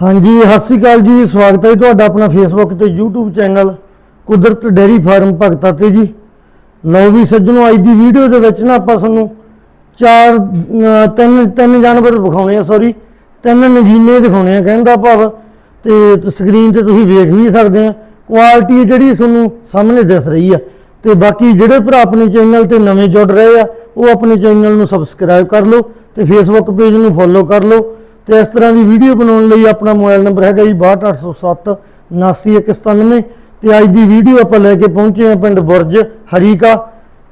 ਹਾਂਜੀ, ਸਤਿ ਸ਼੍ਰੀ ਅਕਾਲ ਜੀ। ਸਵਾਗਤ ਹੈ ਜੀ ਤੁਹਾਡਾ ਆਪਣਾ ਫੇਸਬੁੱਕ ਤੇ YouTube channel Kudrat dairy farm Bhagta ਤੇ ਜੀ। ਲਓ ਵੀ ਸੱਜਣੋ, ਅੱਜ ਦੀ ਵੀਡੀਓ ਦੇ ਵਿੱਚ ਨਾ ਆਪਾਂ ਤੁਹਾਨੂੰ ਚਾਰ ਤਿੰਨ ਤਿੰਨ ਜਾਨਵਰ ਵਿਖਾਉਣੇ ਆ ਸੌਰੀ ਤਿੰਨ ਨਗੀਨੇ ਦਿਖਾਉਣੇ ਆ, ਕਹਿੰਦਾ ਭਾਵ। ਤੇ ਸਕਰੀਨ ਤੇ ਤੁਸੀਂ ਵੇਖ ਵੀ ਸਕਦੇ ਆ। ਕੁਆਲਿਟੀ ਜਿਹੜੀ ਤੁਹਾਨੂੰ ਸਾਹਮਣੇ ਦਿਸ ਰਹੀ ਆ। ਤੇ ਬਾਕੀ ਜਿਹੜੇ ਭਰਾ ਆਪਣੇ ਚੈਨਲ ਤੇ ਨਵੇਂ ਜੁੜ ਰਹੇ ਆ, ਉਹ ਆਪਣੇ ਚੈਨਲ ਨੂੰ ਸਬਸਕ੍ਰਾਈਬ ਕਰ ਲਓ ਤੇ ਫੇਸਬੁੱਕ ਪੇਜ ਨੂੰ ਫੋਲੋ ਕਰ ਲਓ। ਤੇ ਇਸ ਤਰ੍ਹਾਂ ਦੀ ਵੀਡੀਓ ਬਣਾਉਣ ਲਈ ਆਪਣਾ ਮੋਬਾਈਲ ਨੰਬਰ ਹੈਗਾ ਜੀ 62807 79197 ਤੇ ਅੱਜ ਦੀ ਵੀਡੀਓ ਆਪਾਂ ਲੈ ਕੇ ਪਹੁੰਚੇ ਹਾਂ ਪਿੰਡ ਬੁਰਜ, ਹਰੀਕਾ,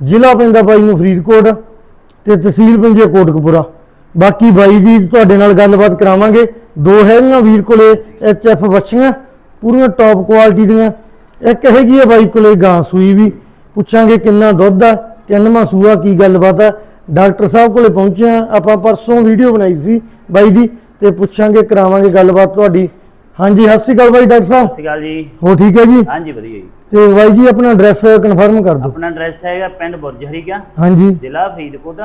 ਜ਼ਿਲ੍ਹਾ ਪੈਂਦਾ ਬਾਈ ਨੂੰ ਫਰੀਦਕੋਟ ਤੇ ਤਹਿਸੀਲ ਪੈਂਦੀ ਹੈ ਕੋਟਕਪੂਰਾ। ਬਾਕੀ ਬਾਈ ਦੀ ਤੁਹਾਡੇ ਨਾਲ ਗੱਲਬਾਤ ਕਰਾਵਾਂਗੇ। ਦੋ ਹੈਗੀਆਂ ਵੀਰ ਕੋਲੇ ਐਚ ਐਫ ਵੱਛੀਆਂ, ਪੂਰੀਆਂ ਟੌਪ ਕੁਆਲਿਟੀ ਦੀਆਂ। ਇੱਕ ਹੈਗੀ ਹੈ ਬਾਈ ਕੋਲੇ ਗਾਂ ਸੂਈ ਵੀ। ਪੁੱਛਾਂਗੇ ਕਿੰਨਾ ਦੁੱਧ ਆ ਕਿੰਨਵਾਂ ਸੂਆ, ਕੀ ਗੱਲਬਾਤ ਆ। ਡਾਕਟਰ ਸਾਹਿਬ ਕੋਲੇ ਪਹੁੰਚੇ ਆ ਆਪਾਂ ਪਰਸੋਂ ਵੀਡੀਓ ਬਣਾਈ ਸੀ ਬਾਈ ਦੀ। ਤੇ ਪੁੱਛਾਂਗੇ ਕਰਾਵਾਂਗੇ ਗੱਲਬਾਤ ਤੁਹਾਡੀ। ਹਾਂਜੀ ਸਤਿ ਸ਼੍ਰੀ ਅਕਾਲ ਬਾਈ ਡਾਕਟਰ ਸਾਹਿਬ। ਸਤਿ ਸ਼੍ਰੀ ਅਕਾਲ ਜੀ। ਹੋ ਠੀਕ ਹੈ ਜੀ? ਹਾਂਜੀ ਵਧੀਆ ਜੀ। ਤੇ ਬਾਈ ਜੀ ਆਪਣਾ ਐਡਰੈਸ ਕਨਫਰਮ ਕਰ ਦਿਓ। ਆਪਣਾ ਐਡਰੈਸ ਹੈਗਾ ਪਿੰਡ ਬੁਰਜ ਹਰੀਕਾ ਹਾਂਜੀ। ਜ਼ਿਲ੍ਹਾ ਫਰੀਦਕੋਟ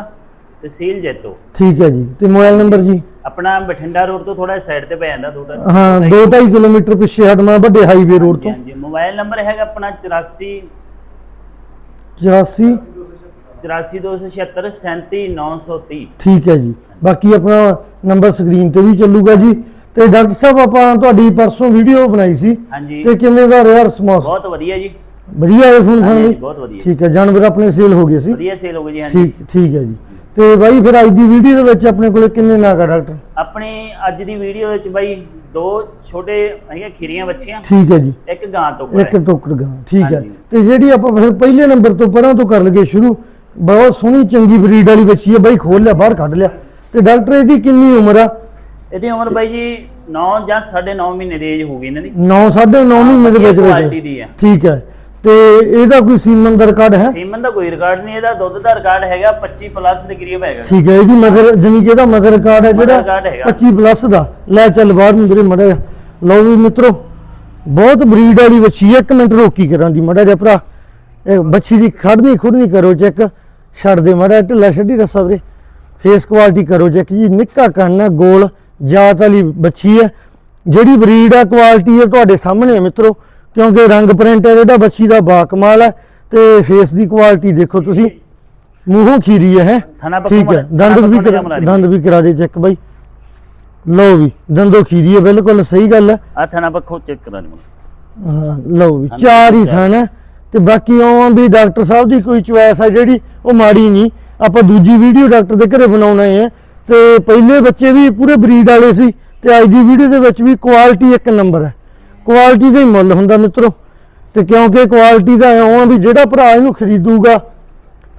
ਤਹਿਸੀਲ ਜੈਤੋ। ਠੀਕ ਹੈ ਜੀ। ਤੇ ਮੋਬਾਈਲ ਨੰਬਰ ਜੀ? ਆਪਣਾ ਬਠਿੰਡਾ ਰੋਡ ਤੋਂ ਥੋੜਾ ਸਾਈਡ ਤੇ ਪੈ ਜਾਂਦਾ ਥੋੜਾ ਹਾਂ 2.5 ਕਿਲੋਮੀਟਰ ਪਿੱਛੇ ਹਟਣਾ ਵੱਡੇ ਹਾਈਵੇ ਰੋਡ ਤੋਂ। ਹਾਂਜੀ। ਮੋਬਾਈਲ ਨੰਬਰ ਹੈਗਾ ਆਪਣਾ 84 84 84276 37930 ਠੀਕ ਹੈ ਜੀ। ਬਾਕੀ ਆਪਣਾ ਨੰਬਰ ਸਕਰੀਨ ਤੇ ਵੀ ਚੱਲੂਗਾ ਜੀ। ਤੇ ਡਾਕਟਰ ਸਾਹਿਬ ਆਪਾਂ ਤੁਹਾਡੀ ਪਰਸੋਂ ਵੀਡੀਓ ਬਣਾਈ ਸੀ। ਹਾਂਜੀ। ਤੇ ਕਿਵੇਂ ਦਾ ਰਿਹਾ ਰਿਸਪੌਂਸ ਬਹੁਤ ਵਧੀਆ ਜੀ। ਵਧੀਆ ਹੈ ਫੋਨ ਫਾਨ ਬਹੁਤ ਵਧੀਆ। ਠੀਕ ਹੈ ਜਾਨਵਰ ਆਪਣੇ ਸੇਲ ਹੋ ਗਏ ਸੀ। ਵਧੀਆ ਸੇਲ ਹੋ ਗਈ ਜੀ ਹਾਂਜੀ। ਠੀਕ ਠੀਕ ਹੈ ਜੀ। ਤੇ ਬਾਈ ਫਿਰ ਅੱਜ ਦੀ ਵੀਡੀਓ ਦੇ ਵਿੱਚ ਆਪਣੇ ਕੋਲੇ ਕਿੰਨੇ ਨਾਗਾ ਡਾਕਟਰ? ਆਪਣੇ ਅੱਜ ਦੀ ਵੀਡੀਓ ਵਿੱਚ ਬਾਈ ਦੋ ਛੋਟੇ ਹੈਗੇ ਖੀਰੀਆਂ ਬੱਚੀਆਂ। ਠੀਕ ਹੈ ਜੀ। ਇੱਕ ਗਾਂ ਤੋਂ ਇੱਕ ਟੋਕੜ ਗਾ ਠੀਕ ਹੈ। ਤੇ ਜਿਹੜੀ ਆਪਾਂ ਫਿਰ ਪਹਿਲੇ ਨੰਬਰ ਤੋਂ ਪਰਾਂ ਤੋਂ ਕਰ ਲਈਏ ਸ਼ੁਰੂ ਬਹੁਤ ਸੋਹਣੀ ਚੰਗੀ ਬਰੀਡ ਵਾਲੀ ਬੱਚੀ ਹੈ ਬਾਈ ਖੋਲ ਲਿਆ ਬਾਹਰ ਕੱਢ ਲਿਆ। ਤੇ ਡਾਕਟਰ ਇਹਦੀ ਕਿੰਨੀ ਉਮਰ ਆ? ਇਹਦੀ ਉਮਰ ਬਾਈ ਜੀ 9 ਜਾਂ 9.5 ਮਹੀਨੇ ਦੀ ਏਜ ਹੋ ਗਈ ਇਹਨਾਂ ਦੀ। 9 9.5 ਮਹੀਨੇ ਦੇ ਵਿੱਚ ਕੁਆਲਿਟੀ ਵਿੱਚ ਦੀ ਹੈ। ਠੀਕ ਹੈ। ਤੇ ਇਹਦਾ ਕੋਈ ਸੀਮਨ ਦਾ ਰਿਕਾਰਡ ਹੈ? ਸੀਮਨ ਦਾ ਕੋਈ ਰਿਕਾਰਡ ਨਹੀਂ ਇਹਦਾ ਦੁੱਧ ਦਾ ਰਿਕਾਰਡ ਹੈਗਾ 25 ਪਲੱਸ ਦੇ ਕਰੀਬ ਹੈਗਾ। ਠੀਕ ਹੈ ਇਹਦੀ ਮਦਰ ਜਾਨੀ ਕਿ ਇਹਦਾ ਮਦਰ ਰਿਕਾਰਡ ਹੈ ਜਿਹੜਾ card ਹੈਗਾ। 25 ਪਲੱਸ ਦਾ। ਲੈ ਚੱਲ ਬਾਹਰ ਨੂੰ ਵੀਰੇ ਮੜਾ ਲਓ ਵੀ ਮਿੱਤਰੋ ਬਹੁਤ ਬਰੀਡ ਵਾਲੀ ਬੱਚੀ ਹੈ। ਇੱਕ ਮਿੰਟ ਰੋਕੀ ਕਰਾਂ ਦੀ ਮੜਾ ਜਿਹਾ ਭਰਾ। ਇਹ ਬੱਚੀ ਦੀ ਖੜਨੀ ਖੁੜਨੀ ਕਰੋ ਚੈੱਕ। ਛੱਡ ਦੇ ਮੜਾ ਢਿੱਲਾ ਛੱਡੀ ਰਸਾ ਵੀਰੇ। ਫੇਸ ਕੁਆਲਿਟੀ ਕਰੋ ਚੈੱਕ ਜੀ ਨਿੱਕਾ ਕੰਨ ਗੋਲ ਜਾਤ ਵਾਲੀ ਬੱਚੀ ਹੈ ਜਿਹੜੀ ਬਰੀਡ ਆ ਕੁਆਲਿਟੀ ਹੈ ਤੁਹਾਡੇ ਸਾਹਮਣੇ ਹੈ ਮਿੱਤਰੋ। ਕਿਉਂਕਿ ਰੰਗ ਪ੍ਰਿੰਟ ਹੈ ਜਿਹੜਾ ਬੱਚੀ ਦਾ ਬਾ ਕਮਾਲ ਹੈ ਤੇ ਫੇਸ ਦੀ ਕੁਆਲਿਟੀ ਦੇਖੋ ਤੁਸੀਂ। ਮੂੰਹੋਂ ਖੀਰੀ ਹੈ? ਠੀਕ ਹੈ ਦੰਦ ਵੀ। ਦੰਦ ਵੀ ਕਰਾ ਦੇ ਚੈੱਕ ਬਾਈ। ਲਓ ਵੀ ਦੰਦੋ ਖੀਰੀ ਹੈ ਬਿਲਕੁਲ ਸਹੀ ਗੱਲ ਹੈ ਆ ਥਣਾ ਪੱਖੋਂ ਚੈੱਕ ਕਰਾ ਲਈ ਹਾਂ ਲਓ ਵੀ ਚਾਰ ਹੀ। ਥਣ। ਹੈ ਤੇ ਬਾਕੀ ਉਹ ਵੀ ਡਾਕਟਰ ਸਾਹਿਬ ਦੀ ਕੋਈ ਚੁਆਇਸ ਹੈ ਜਿਹੜੀ ਉਹ ਮਾੜੀ ਨਹੀਂ। ਆਪਾਂ ਦੂਜੀ ਵੀਡੀਓ ਡਾਕਟਰ ਦੇ ਘਰੇ ਬਣਾਉਣਾ ਹੈ ਤੇ ਪਹਿਲੇ ਬੱਚੇ ਵੀ ਪੂਰੇ ਬਰੀਡ ਵਾਲੇ ਸੀ ਤੇ ਅੱਜ ਦੀ ਵੀਡੀਓ ਦੇ ਵਿੱਚ ਵੀ ਕੁਆਲਿਟੀ ਇੱਕ ਨੰਬਰ ਹੈ। ਕੁਆਲਿਟੀ ਦਾ ਹੀ ਮੁੱਲ ਹੁੰਦਾ ਮਿੱਤਰੋ। ਤੇ ਕਿਉਂਕਿ ਕੁਆਲਿਟੀ ਦਾ ਆ ਵੀ ਜਿਹੜਾ ਭਰਾ ਇਹਨੂੰ ਖਰੀਦੂਗਾ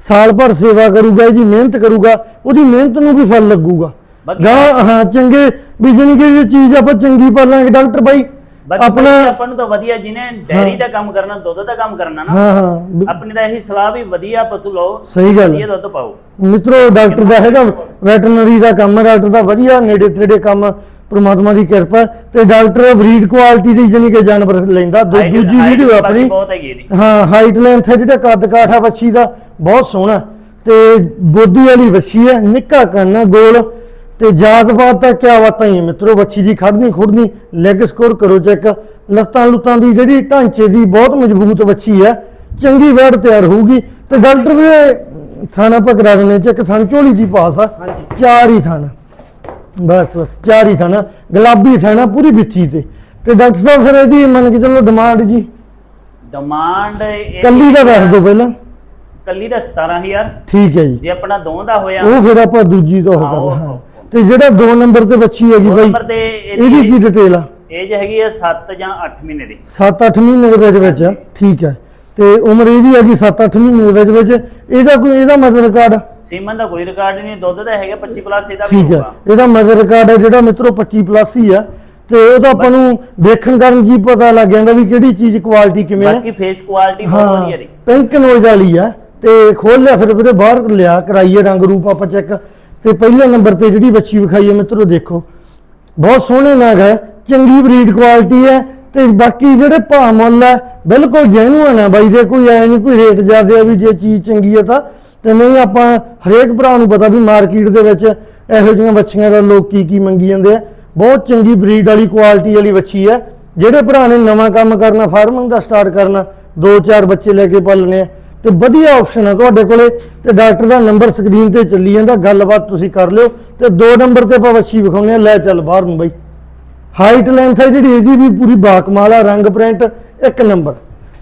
ਸਾਲ ਭਰ ਸੇਵਾ ਕਰੂਗਾ ਇਹਦੀ ਮਿਹਨਤ ਕਰੂਗਾ ਉਹਦੀ ਮਿਹਨਤ ਨੂੰ ਵੀ ਫਲ ਲੱਗੂਗਾ। ਗਾਂ ਹਾਂ ਚੰਗੇ ਵੀ ਜਾਣੀ ਕਿ ਇਹ ਚੀਜ਼ ਆਪਾਂ ਚੰਗੀ ਪਾਲਾਂਗੇ। ਡਾਕਟਰ ਬਾਈ ਆਪਣਾ ਆਪਣਾ ਆਪਾਂ ਨੂੰ ਤਾਂ ਵਧੀਆ ਜਿਹਨੇ ਡੈਰੀ ਦਾ ਕੰਮ ਕਰਨਾ ਦੁੱਧ ਦਾ ਕੰਮ ਕਰਨਾ ਨਾ ਹਾਂ ਹਾਂ। ਆਪਣੀ ਤਾਂ ਇਹੀ ਸਲਾਹ ਵੀ ਵਧੀਆ ਪਸ਼ੂ ਲਓ ਸਹੀ ਗੱਲ। ਵਧੀਆ। ਦੁੱਧ ਪਾਓ। ਮਿੱਤਰੋ ਡਾਕਟਰ ਦਾ ਹੈਗਾ ਵੈਟਰਨਰੀ ਦਾ ਕੰਮ ਹੈ ਡਾਕਟਰ ਦਾ ਵਧੀਆ ਨੇੜੇ ਤੇੜੇ ਕੰਮ ਪ੍ਰਮਾਤਮਾ ਦੀ ਕਿਰਪਾ। ਤੇ ਡਾਕਟਰ ਬਰੀਡ ਕੁਆਲਿਟੀ ਦੀ ਜਾਨੀ ਕਿ ਜਾਨਵਰ ਲੈਂਦਾ। ਦੂਜੀ ਵੀਡੀਓ ਆਪਣੀ। ਹਾਂ ਹਾਈਟ ਲੈਂਥ ਹੈ ਜਿਹੜਾ ਕੱਦ ਕਾਠ ਬੱਚੀ ਦਾ ਬਹੁਤ ਸੋਹਣਾ। ਤੇ ਬੋਦੀ ਵਾਲੀ ਬੱਚੀ ਹੈ ਨਿੱਕਾ ਕੰਨ ਗੋਲ। ਤੇ ਜਾਤ ਪਾਤ ਤਾਂ ਕਿਆ ਬਾਤਾਂ ਹੀ ਹੈ ਮਿੱਤਰੋ ਬੱਚੀ ਦੀ ਖੜਨੀ ਖੁੜਨੀ ਲੈਗ ਸਕੋਰ ਕਰੋ ਚੈੱਕ ਲੱਤਾਂ ਲੁੱਤਾਂ ਦੀ ਜਿਹੜੀ ਢਾਂਚੇ ਦੀ ਬਹੁਤ ਮਜ਼ਬੂਤ ਬੱਚੀ ਹੈ ਚੰਗੀ ਵੈੜ ਤਿਆਰ ਹੋਊਗੀ। ਤੇ ਡਾਕਟਰ ਵੀ ਥਾਣਾ ਪਕੜਾ ਦਿੰਦੇ ਚੈੱਕ ਥਣ ਝੋਲੀ ਦੀ ਪਾਸ ਆ। ਚਾਰ ਹੀ ਥਣ। ਬਸ ਬਸ ਚਾਰ ਹੀ ਥਣ। ਗੁਲਾਬੀ ਥਣ ਪੂਰੀ ਬਿੱਥੀ ਤੇ। ਤੇ ਡਾਕਟਰ ਸਾਹਿਬ ਫਿਰ ਇਹਦੀ ਮੰਨ ਕੇ ਚੱਲੋ ਡਿਮਾਂਡ ਜੀ? ਡਿਮਾਂਡ ਕੱਲੀ ਦਾ ਦੱਸ ਦਿਓ ਪਹਿਲਾਂ। ਕੱਲੀ ਦਾ 17000 ਠੀਕ ਹੈ ਜੀ। ਜੇ ਆਪਣਾ ਦੋ ਦਾ ਹੋਇਆ। ਉਹ ਫਿਰ ਆਪਾਂ ਦੂਜੀ ਦਾ ਉਹ ਹਾਂ, ਕਰਨਾ ਤੇ ਜਿਹੜਾ 2 ਨੰਬਰ ਤੇ ਬੱਚੀ ਹੈਗੀ ਬਾਈ ਨੰਬਰ ਤੇ ਇਹਦੀ ਕੀ ਡਿਟੇਲ ਆ? ਏਜ ਹੈਗੀ ਹੈ 7 ਜਾਂ 8 ਮਹੀਨੇ ਦੀ। 7-8 ਮਹੀਨੇ ਦੇ ਵਿੱਚ ਵਿੱਚ ਆ ਠੀਕ ਹੈ। ਤੇ ਉਮਰ ਇਹਦੀ ਹੈਗੀ 7-8 ਮਹੀਨੇ ਦੇ ਵਿੱਚ ਵਿੱਚ ਇਹਦਾ ਕੋਈ ਇਹਦਾ ਮਦਰ ਰਿਕਾਰਡ ਸੀਮਨ ਦਾ ਕੋਈ ਰਿਕਾਰਡ ਨਹੀਂ ਦੁੱਧ ਦਾ ਹੈਗਾ 25 ਪਲੱਸ ਇਹਦਾ ਵੀ ਠੀਕ ਹੈ। ਹੋਊਗਾ। ਇਹਦਾ ਮਦਰ ਰਿਕਾਰਡ ਹੈ ਜਿਹੜਾ ਮਿੱਤਰੋ 25 ਪਲੱਸ ਹੀ ਆ। ਤੇ ਉਹ ਤਾਂ ਆਪਾਂ ਨੂੰ ਦੇਖਣ ਕਰਨ ਜੀ ਪਤਾ ਲੱਗ ਜਾਂਦਾ ਵੀ ਕਿਹੜੀ ਚੀਜ਼ ਕੁਆਲਿਟੀ ਕਿਵੇਂ ਹੈ। ਬਾਕੀ ਫੇਸ ਕੁਆਲਿਟੀ ਬਹੁਤ ਹਾਂ ਵਧੀਆ ਦੀ ਪਿੰਕ ਨੋਜ਼ ਵਾਲੀ ਆ। ਤੇ ਖੋਲ ਲਿਆ ਫਿਰ ਵੀਰੇ ਬਾਹਰ ਲਿਆ ਕਰਾਈਏ ਰੰਗ ਰੂਪ ਆਪਾਂ ਚੈੱਕ ਤੇ ਪਹਿਲੇ ਨੰਬਰ ਤੇ ਜਿਹੜੀ ਬੱਚੀ ਵਿਖਾਈ ਹੈ, ਮਿੱਤਰੋ ਦੇਖੋ। ਬਹੁਤ ਸੋਹਣੇ ਨਾਗ ਹੈ, ਚੰਗੀ ਬਰੀਡ ਕੁਆਲਿਟੀ ਹੈ ਤੇ ਬਾਕੀ ਜਿਹੜੇ ਭਾਅ ਮੁੱਲ ਹੈ, ਬਿਲਕੁਲ ਜੈਨੂਅਨ ਹੈ ਬਾਈ ਦੇ, ਕੋਈ ਐ ਨਹੀਂ, ਕੋਈ ਰੇਟ ਜ਼ਿਆਦਾ ਹੈ ਵੀ ਜੇ ਚੀਜ਼ ਚੰਗੀ ਹੈ ਤਾਂ। ਤੇ ਨਹੀਂ ਆਪਾਂ ਹਰੇਕ ਭਰਾ ਨੂੰ ਪਤਾ ਵੀ ਮਾਰਕੀਟ ਦੇ ਵਿੱਚ ਇਹੋ ਜਿਹੀਆਂ ਬੱਚੀਆਂ ਦਾ ਲੋਕ ਕੀ ਕੀ ਮੰਗੀ ਜਾਂਦੇ ਆ। ਬਹੁਤ ਚੰਗੀ ਬਰੀਡ ਵਾਲੀ ਕੁਆਲਿਟੀ ਵਾਲੀ ਬੱਚੀ ਹੈ। ਜਿਹੜੇ ਭਰਾ ਨੇ ਨਵਾਂ ਕੰਮ ਕਰਨਾ ਫਾਰਮਿੰਗ ਦਾ ਸਟਾਰਟ ਕਰਨਾ, ਦੋ ਚਾਰ ਬੱਚੇ ਲੈ ਕੇ ਪਾਲਣੇ ਆ। ਤੇ ਵਧੀਆ ਆਪਸ਼ਨ ਹੈ ਤੁਹਾਡੇ ਕੋਲੇ। ਤੇ ਡਾਕਟਰ ਦਾ ਨੰਬਰ ਸਕਰੀਨ ਤੇ ਚੱਲੀ ਜਾਂਦਾ ਗੱਲਬਾਤ ਤੁਸੀਂ ਕਰ ਲਿਓ। ਤੇ ਦੋ ਨੰਬਰ ਤੇ ਆਪਾਂ ਬੱਚੀ ਵਿਖਾਉਂਦੇ ਆ। ਲੈ ਚੱਲ ਬਾਹਰ ਨੂੰ ਬਈ। ਹਾਈਟ ਲੈਂਥ ਹੈ ਜਿਹੜੀ ਇਹਦੀ ਵੀ ਪੂਰੀ ਬਾਕਮਾਲ ਆ ਰੰਗ ਪ੍ਰਿੰਟ ਇੱਕ ਨੰਬਰ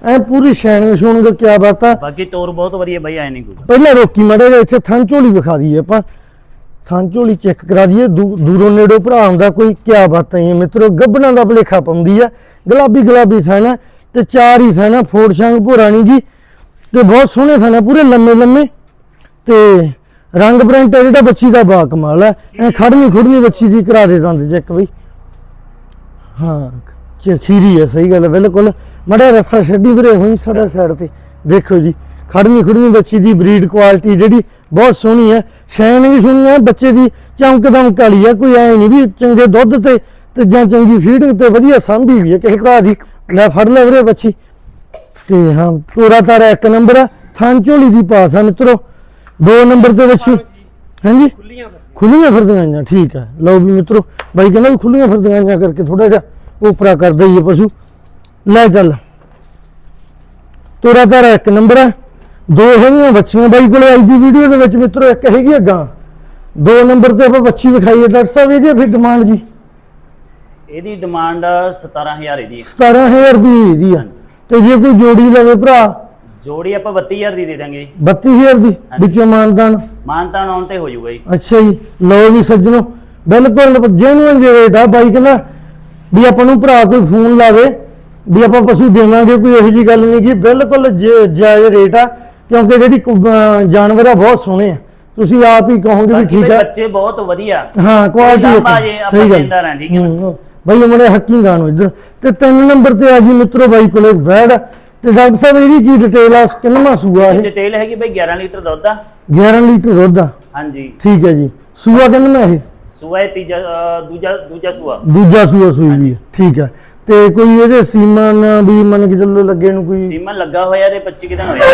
ਐ ਪੂਰੀ ਸ਼ੈਨਿੰਗ ਸ਼ੂਨਿੰਗ ਕਿਆ ਬਾਤ ਆ। ਬਾਕੀ ਤੋਰ ਬਹੁਤ ਵਧੀਆ ਬਾਈ ਐ ਨਹੀਂ ਕੋਈ ਪਹਿਲਾਂ ਰੋਕੀ ਮੜੇ ਦੇ ਇੱਥੇ ਥਣ ਝੋਲੀ ਵਿਖਾ ਦਈਏ ਆਪਾਂ। ਥਣ ਝੋਲੀ ਚੈੱਕ ਕਰਾ ਦਈਏ। ਦੂਰੋਂ ਨੇੜੋਂ ਭਰਾ ਹੁੰਦਾ ਕੋਈ ਕਿਆ ਬਾਤਾਂ ਹੀ ਆ ਮਿੱਤਰੋ। ਗੱਬਣਾ ਦਾ ਭਲੇਖਾ ਪਾਉਂਦੀ ਆ। ਗੁਲਾਬੀ ਗੁਲਾਬੀ ਥਣ ਆ ਤੇ ਚਾਰ ਹੀ ਥਣ ਆ। ਫੋੜ ਸ਼ੰਗ ਭੋਰਾਣੀ ਜੀ। ਤੇ ਬਹੁਤ ਸੋਹਣੇ ਥਣ ਆ, ਪੂਰੇ ਲੰਮੇ ਲੰਮੇ। ਤੇ ਰੰਗ ਪ੍ਰਿੰਟ ਹੈ ਜਿਹੜਾ ਬੱਚੀ ਦਾ ਬਾ ਕਮਾਲ ਹੈ ਐ ਖੜਨੀ ਖੁੜਨੀ ਬੱਚੀ ਦੀ ਕਰਾ ਦੇ ਦੰਦ ਚੈੱਕ ਬਈ। ਹਾਂ, ਚ- ਖੀਰੀ ਹੈ ਸਹੀ ਗੱਲ ਹੈ ਬਿਲਕੁਲ। ਮੜਾ ਰੱਸਾ ਛੱਡੀ ਵੀਰੇ ਹੋਈ ਸਾਡਾ ਸਾਈਡ ਤੇ। ਦੇਖੋ ਜੀ, ਖੜਨੀ ਖੁੜਨੀ ਬੱਚੀ ਦੀ ਬਰੀਡ ਕੁਆਲਿਟੀ ਜਿਹੜੀ ਬਹੁਤ ਸੋਹਣੀ ਹੈ ਸ਼ੈਨ ਵੀ ਸੋਹਣੀ ਹੈ ਬੱਚੇ ਦੀ ਚਮਕ ਦਮਕ ਵਾਲੀ ਹੈ ਕੋਈ ਐ ਨਹੀਂ ਵੀ ਚੰਗੇ ਦੁੱਧ ਤੇ ਤੇ ਜਾਂ ਚੰਗੀ ਫੀਡਿੰਗ ਤੇ ਵਧੀਆ ਸਾਂਭੀ ਵੀ ਹੈ ਕਿਸੇ ਭਰਾ ਦੀ ਲੈ ਫੜ ਲੈ ਵੀਰੇ ਬੱਚੀ। ਤੇ ਹਾਂ ਤੋਰਾ ਤਾਰਾ ਇੱਕ ਨੰਬਰ ਥਾਂ ਝੋਲੀ ਦੀ ਪਾਸ ਆ ਮਿੱਤਰੋ। ਦੋ ਨੰਬਰ ਤੇ ਬੱਚੀ ਹਾਂਜੀ? ਖੁੱਲੀਆਂ ਖੁੱਲੀਆਂ ਫਿਰਦੀਆਂ ਠੀਕ ਹੈ ਲਓ ਵੀ ਮਿੱਤਰੋ ਬਾਈ ਕਹਿੰਦਾ ਵੀ ਖੁੱਲੀਆਂ ਫਿਰਦੀਆਂ ਕਰਕੇ ਥੋੜਾ ਜਿਹਾ ਉਪਰਾ ਕਰਦਾ ਹੀ ਹੈ ਪਸ਼ੂ। ਲੈ ਚੱਲ। ਤੋਰਾ ਤਾਰਾ ਇੱਕ ਨੰਬਰ ਹੈ ਦੋ ਹੈਗੀਆਂ ਬੱਚੀਆਂ ਬਾਈ ਕੋਲੇ ਅੱਜ ਦੀ ਵੀਡੀਓ ਦੇ ਵਿੱਚ ਮਿੱਤਰੋ ਇੱਕ ਹੈਗੀ ਆ ਗਾਂ। ਦੋ ਨੰਬਰ ਤੇ ਆਪਾਂ ਬੱਚੀ ਵਿਖਾਈਏ ਡਾਕਟਰ ਸਾਹਿਬ ਇਹਦੀ ਫਿਰ ਡਿਮਾਂਡ ਜੀ? ਇਹਦੀ ਡਿਮਾਂਡ 17000 ਇਹਦੀ 17000 ਰੁਪਏ ਇਹਦੀ ਆ। ਤੇ ਜੇ ਕੋਈ ਜੋੜੀ ਲਵੇ ਭਰਾ? ਜੋੜੀ ਆਪਾਂ 32000 ਦੀ ਦੇ ਦਾਂਗੇ 32000 ਦੀ? ਵਿੱਚੋਂ ਮਾਨਦਾਨ ਮਾਨਤਾਨ ਆਉਣ ਤੇ ਹੋ ਜਾਊਗਾ ਜੀ। ਅੱਛਾ ਜੀ। ਲਓ ਵੀ ਸੱਜਣੋ ਬਿਲਕੁਲ ਜੈਨੂਇਨ ਜੇ ਰੇਟ ਆ ਬਾਈ ਕਹਿੰਦਾ ਵੀ ਆਪਾਂ ਨੂੰ ਭਰਾ ਕੋਈ ਫੋਨ ਲਾਵੇ ਵੀ ਆਪਾਂ ਪਸ਼ੂ ਦੇਵਾਂਗੇ ਕੋਈ ਇਹੋ ਜੀ ਗੱਲ ਨਹੀਂ ਕਿ ਬਿਲਕੁਲ ਜੇ- ਜਾਇਜ਼ ਰੇਟ ਆ ਕਿਉਂਕਿ ਜਿਹੜੀ ਜਾਨਵਰ ਆ ਬਹੁਤ ਸੋਹਣੇ ਆ। ਤੁਸੀਂ ਆਪ ਹੀ ਕਹੋਗੇ ਵੀ ਠੀਕ ਆ। ਬੱਚੇ ਬਹੁਤ ਵਧੀਆ। ਹਾਂ ਕੁਆਲਿਟੀ ਜੇ ਸਹੀ ਗੱਲ। ਬਾਈ ਉਹਨੇ ਹੱਕੀ ਗਾਣੋ ਇੱਧਰ। ਤੇ ਤਿੰਨ ਨੰਬਰ ਤੇ ਆ ਜੀ ਮਿੱਤਰੋ ਬਾਈ ਕੋਲੇ ਵੈੜ। ਤੇ ਡਾਕਟਰ ਸਾਹਿਬ ਇਹਦੀ ਕੀ ਡਿਟੇਲ ਆ? ਕਿੰਨਵਾਂ ਸੂਆ ਇਹ? ਡਿਟੇਲ ਹੈਗੀ ਬਈ 11 ਲੀਟਰ ਦੁੱਧ ਆ। 11 ਲੀਟਰ ਦੁੱਧ ਆ। ਹਾਂਜੀ। ਠੀਕ ਹੈ ਜੀ। ਸੂਆ ਕਿੰਨਵਾਂ ਇਹ? ਸੂਆ ਇਹ ਤੀਜਾ ਦੂਜਾ ਦੂਜਾ ਸੂਆ। ਦੂਜਾ ਸੂਆ ਸੂਈ ਵੀ ਹੈ ਠੀਕ ਹੈ ਤੇ ਕੋਈ ਇਹਦੇ ਸੀਮਨ ਵੀ ਮੰਨ ਕੇ ਚੱਲੋ ਲੱਗੇ ਨੂੰ ਕੋਈ? ਸੀਮਨ ਲੱਗਾ ਹੋਇਆ ਤੇ 25 ਕਿਦਾਂ ਹੋਇਆ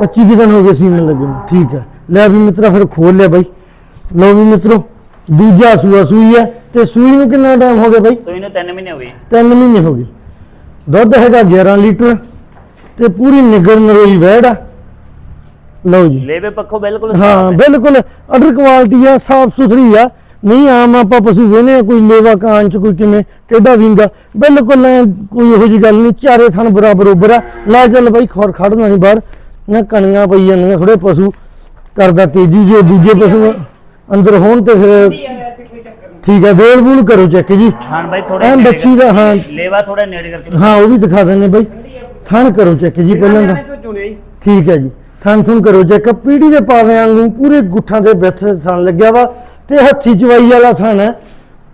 25 ਕੁ ਦਿਨ ਹੋ ਗਏ ਸੀਮਨ ਲੱਗੇ ਨੂੰ। ਠੀਕ ਹੈ ਲੈ ਵੀ ਮਿੱਤਰਾ ਫਿਰ ਖੋਲ ਲਿਆ ਬਾਈ। ਲਓ ਵੀ ਮਿੱਤਰੋ ਦੂਜਾ ਸੂਆ ਸੂਈ ਹੈ ਤੇ ਸੂਈ ਨੂੰ ਕਿੰਨਾ ਟਾਈਮ ਹੋ ਗਿਆ ਬਾਈ? ਸੋ ਇਹਨੂੰ 3 ਮਹੀਨੇ ਹੋ ਗਏ। ਤਿੰਨ ਮਹੀਨੇ ਹੋ ਗਏ। ਦੁੱਧ ਹੈਗਾ 11 ਲੀਟਰ ਤੇ ਪੂਰੀ ਨਿਗਰ ਨਰੋਈ ਵਹਿੜ ਆ। ਲਓ ਜੀ। ਲੇਵੇ ਪੱਖੋਂ ਬਿਲਕੁਲ ਹਾਂ। ਬਿਲਕੁਲ ਅਡਰ ਕੁਆਲਿਟੀ ਆ ਸਾਫ਼ ਸੁਥਰੀ ਆ। ਨਹੀਂ ਆਮ ਆਪਾਂ ਪਸ਼ੂ ਵੇਨੇ ਕੋਈ ਲੇਵਾ ਕਾਂ ਚ ਕੋਈ ਕਿਵੇਂ ਟੇਡਾ ਵਿੰਗਾ ਬਿਲਕੁਲ ਕੋਈ ਇਹੋ ਜੀ ਗੱਲ ਨਹੀਂ ਚਾਰੇ ਥਣ ਬਰਾਬਰ ਬਰੋਬਰ ਆ। ਲੈ ਚੱਲ ਬਾਈ ਖੋਰ ਖੜਨਾ ਨਹੀਂ ਬਾਹਰ। ਨਾ ਕਣੀਆਂ ਪਈ ਜਾਂਦੀਆਂ ਥੋੜੇ ਪਸ਼ੂ ਕਰਦਾ ਤੇਜ਼ੀ ਜੇ ਦੂਜੇ ਪਸ਼ੂ ਅੰਦਰ ਹੋਣ ਤੇ ਫਿਰ ਯਾਰ ਐਸੇ ਕੋਈ ਚੱਕਰ ਨਹੀਂ ਠੀਕ ਹੈ ਵੇਲ ਬੂਲ ਕਰੋ ਚੈੱਕ ਜੀ। ਹਾਂ ਬਾਈ ਥੋੜਾ ਐਨ ਬੱਚੀ ਦਾ ਹਾਂ। ਲੇਵਾ ਥੋੜਾ ਨੇੜੇ ਕਰਕੇ ਹਾਂ ਉਹ ਵੀ ਦਿਖਾ ਦਿੰਦੇ ਬਾਈ। ਥਣ ਕਰੋ ਚੈੱਕ ਜੀ ਪਹਿਲਾਂ ਤਾਂ। ਤੋਂ ਚੁਣੇ। ਜੀ ਠੀਕ ਹੈ ਜੀ। ਥਣ ਥੁਣ ਕਰੋ ਚੈੱਕ ਪੀੜੀ ਦੇ ਪਾਵੇਂ ਵਾਂਗੂ ਪੂਰੇ ਗੁੱਠਾਂ ਦੇ ਵਿੱਚ ਥਣ ਲੱਗਿਆ ਵਾ ਤੇ ਹੱਥੀ ਚਵਾਈ ਵਾਲਾ ਥਣ ਹੈ।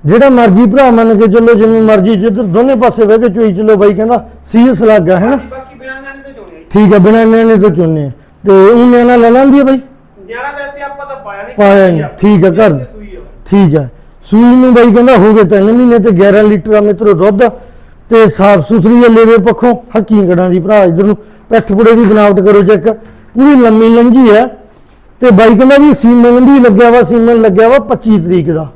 ਜਿਹੜਾ ਮਰਜ਼ੀ ਭਰਾ ਮੰਨ ਕੇ ਚੱਲੋ ਜਿਵੇਂ ਮਰਜ਼ੀ ਜਿੱਧਰ ਦੋਨੇ ਪਾਸੇ ਬਹਿ ਕੇ ਚੋਈ ਚੱਲੋ ਬਾਈ ਕਹਿੰਦਾ ਸੀਰੀਅਸ ਲੱਗਾ ਹੈ ਨਾ ਬਾਕੀ ਬਿਨਾਂ ਨਾਨੇ ਤੋਂ ਚੁਣੇ। ਜੀ ਠੀਕ ਹੈ ਬਿਨਾਂ ਨੇ ਤੋਂ ਚੁੰਨੇ ਤੇ ਉਹਨੇ ਨਾਲ ਲੈ ਲੈਂਦੀ ਹੈ ਬਾਈ? ਜ਼ਿਆਦਾ ਵੈਸੇ ਆਪਾਂ ਤਾਂ ਪਾਇਆ ਨਹੀਂ। ਪਾਇਆ ਨਹੀਂ। ਠੀਕ ਹੈ। ਆ। ਠੀਕ ਹੈ। ਸੂਈ ਨੂੰ ਬਾਈ ਕਹਿੰਦਾ ਹੋ ਗਏ ਤਿੰਨ ਮਹੀਨੇ ਤੇ 11 ਲੀਟਰ ਆ ਮਿੱਤਰੋ ਦੁੱਧ ਤੇ ਸਾਫ਼ ਸੁਥਰੀ ਹੈ ਲੇਵੇ ਪੱਖੋਂ। ਹੱਕੀ ਗੜਾਂ ਦੀ ਭਰਾ ਇਧਰ ਨੂੰ ਪਿੱਠ ਪੁੜੇ ਦੀ ਬਣਾਵਟ ਕਰੋ ਚੈੱਕ। ਪੂਰੀ ਲੰਮੀ ਲੰਜੀ ਹੈ। ਤੇ ਬਾਈ ਕਹਿੰਦਾ ਵੀ ਸੀਮਨ ਵੀ ਲੱਗਿਆ ਵਾ ਸੀਮਨ ਲੱਗਿਆ ਵਾ 25 ਤਰੀਕ ਦਾ।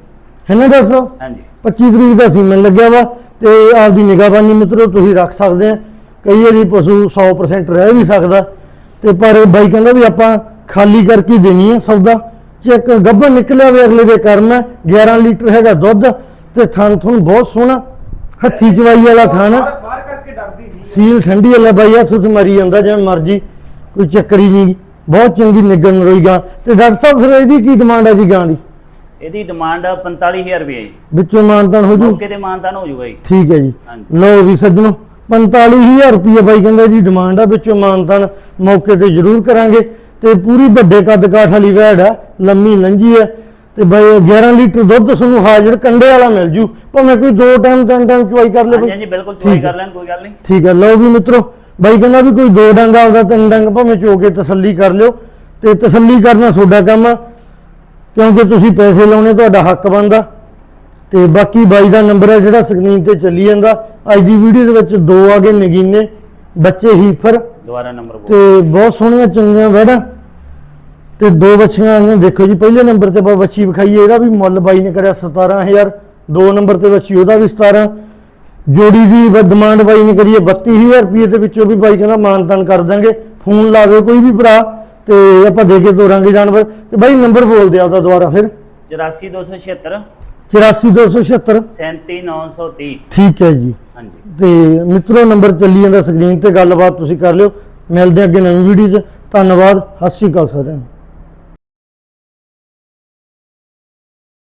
ਹੈ ਨਾ ਡਾਕਟਰ ਸਾਹਿਬ? ਹਾਂਜੀ। 25 ਤਰੀਕ ਦਾ ਸੀਮਨ ਲੱਗਿਆ ਵਾ ਤੇ ਆਪਦੀ ਨਿਗਾਹਬਾਨੀ ਮਿੱਤਰੋ ਤੁਸੀਂ ਰੱਖ ਸਕਦੇ ਆ। ਕਈ ਵਾਰੀ ਪਸ਼ੂ 100% ਰਹਿ ਵੀ ਸਕਦਾ। ਤੇ ਪਰ ਬਾਈ ਕਹਿੰਦਾ ਵੀ ਆਪਾਂ ਖਾਲੀ ਕਰਕੇ ਹੀ ਦੇਣੀ ਆ ਸੌਦਾ। ਚੈੱਕ ਗੱਭਣ ਨਿਕਲਿਆ ਵੇ ਅਗਲੇ ਦੇ ਕਰਮ ਹੈ 11 ਲੀਟਰ ਹੈਗਾ ਦੁੱਧ ਤੇ ਥਣ ਥਣ ਬਹੁਤ ਸੋਹਣਾ ਹੱਥੀ ਚਵਾਈ ਵਾਲਾ ਥਣ। ਆ। ਬਾਹਰ ਬਾਹਰ ਕਰਕੇ ਡਰਦੀ ਸੀ। ਸੀਲ ਠੰਡੀ ਵਾਲਾ ਬਾਈ ਹੱਥ ਉੱਤੇ ਮਰੀ ਜਾਂਦਾ ਜਿਵੇਂ ਮਰਜ਼ੀ ਕੋਈ ਚੱਕਰ ਹੀ ਨਹੀਂ। ਬਹੁਤ ਚੰਗੀ ਨਿਗਰ ਨਰੋਈ ਗਾਂ। ਤੇ ਡਾਕਟਰ ਸਾਹਿਬ ਫਿਰ ਇਹਦੀ ਕੀ ਡਿਮਾਂਡ ਹੈ ਜੀ ਗਾਂ ਦੀ? ਇਹਦੀ ਡਿਮਾਂਡ 45000 ਰੁਪਏ ਜੀ। ਵਿੱਚੋਂ ਮਾਨਤਾਨ ਹੋ ਜੂ? ਮੌਕੇ ਤੇ ਮਾਨਤਾਨ ਹੋ ਜਾਊਗਾ ਜੀ। ਠੀਕ ਹੈ ਜੀ। ਲਓ ਵੀ ਸੱਜਣੋ 45000 ਰੁਪਏ ਬਾਈ ਕਹਿੰਦਾ ਜੀ ਡਿਮਾਂਡ ਆ ਵਿੱਚੋਂ ਮਾਨਤਾਨ ਮੌਕੇ ਤੇ ਜ਼ਰੂਰ ਕਰਾਂਗੇ। ਤੇ ਪੂਰੀ ਵੱਡੇ ਕੱਦ ਕਾਠ ਵਾਲੀ ਵੈੜ ਆ ਲੰਮੀ ਲੰਜੀ ਹੈ ਤੇ ਬਾਈ 11 ਲੀਟਰ ਦੁੱਧ ਤੁਹਾਨੂੰ ਹਾਜ਼ਰ ਕੰਡੇ ਵਾਲਾ ਮਿਲ ਜੂ। ਭਾਵੇਂ ਕੋਈ ਦੋ ਟਾਈਮ ਤਿੰਨ ਟਾਈਮ ਚੁਆਈ ਕਰ ਲੇ ਹਾਂਜੀ ਬਾਈ ਹਾਂਜੀ ਬਿਲਕੁਲ ਹੈ। ਕਰ ਲੈਣ ਕੋਈ ਗੱਲ ਨਹੀਂ। ਠੀਕ ਹੈ ਲਓ ਵੀ ਮਿੱਤਰੋ ਬਾਈ ਕਹਿੰਦਾ ਵੀ ਕੋਈ ਦੋ ਡੰਗ ਆਪਦਾ ਤਿੰਨ ਡੰਗ ਭਾਵੇਂ ਚੋ ਕੇ ਤਸੱਲੀ ਕਰ ਲਿਓ। ਤੇ ਤਸੱਲੀ ਕਰਨਾ ਤੁਹਾਡਾ ਕੰਮ ਆ ਕਿਉਂਕਿ ਤੁਸੀਂ ਪੈਸੇ ਲਾਉਣੇ ਤੁਹਾਡਾ ਹੱਕ ਬਣਦਾ। ਤੇ ਬਾਕੀ ਬਾਈ ਦਾ ਨੰਬਰ ਹੈ ਜਿਹੜਾ ਸਕਰੀਨ ਤੇ ਚੱਲੀ ਜਾਂਦਾ। ਅੱਜ ਦੀ ਵੀਡੀਓ ਦੇ ਵਿੱਚ ਦੋ ਆ ਗਏ ਨਗੀਨੇ ਬੱਚੇ ਹੀਫਰ। ਦੁਬਾਰਾ ਨੰਬਰ ਤੇ ਬਹੁਤ ਸੋਹਣੀਆਂ ਚੰਗੀਆਂ ਵੈੜਾਂ। ਤੇ ਦੋ ਬੱਚੀਆਂ ਆਈਆਂ ਦੇਖੋ ਜੀ ਪਹਿਲੇ ਨੰਬਰ ਤੇ ਆਪਾਂ ਬੱਚੀ ਵਿਖਾਈਏ ਇਹਦਾ ਵੀ ਮੁੱਲ ਬਾਈ ਨੇ ਕਰਿਆ 17000 ਦੋ ਨੰਬਰ ਤੇ ਵੱਛੀ ਉਹਦਾ ਵੀ 17 ਜੋੜੀ ਦੀ ਡਿਮਾਂਡ ਬਾਈ ਨੇ ਕਰੀਏ 32000 ਰੁਪਏ ਦੇ ਵਿੱਚੋਂ ਵੀ ਬਾਈ ਕਹਿੰਦਾ ਮਾਨਤਾਨ ਕਰ ਦਾਂਗੇ ਫੋਨ ਲਾਵੇ ਕੋਈ ਵੀ ਭਰਾ ਤੇ ਆਪਾਂ ਦੇ ਕੇ ਤੋਰਾਂਗੇ ਜਾਨਵਰ ਤੇ ਬਾਈ ਨੰਬਰ ਬੋਲ ਦਿਆ ਉਹਦਾ ਦੁਬਾਰਾ ਫਿਰ। 84276 84276 37930 ਠੀਕ ਹੈ ਜੀ। ਹਾਂਜੀ। ਤੇ ਮਿੱਤਰੋ ਨੰਬਰ ਚੱਲੀ ਜਾਂਦਾ ਸਕਰੀਨ ਤੇ ਗੱਲਬਾਤ ਤੁਸੀਂ ਕਰ ਲਿਓ। ਮਿਲਦੇ ਅੱਗੇ ਨਵੀਂ ਵੀਡੀਓ 'ਚ। ਧੰਨਵਾਦ ਸਤਿ ਸ਼੍ਰੀ ਅਕਾਲ ਸਾਰਿਆਂ ਨੂੰ।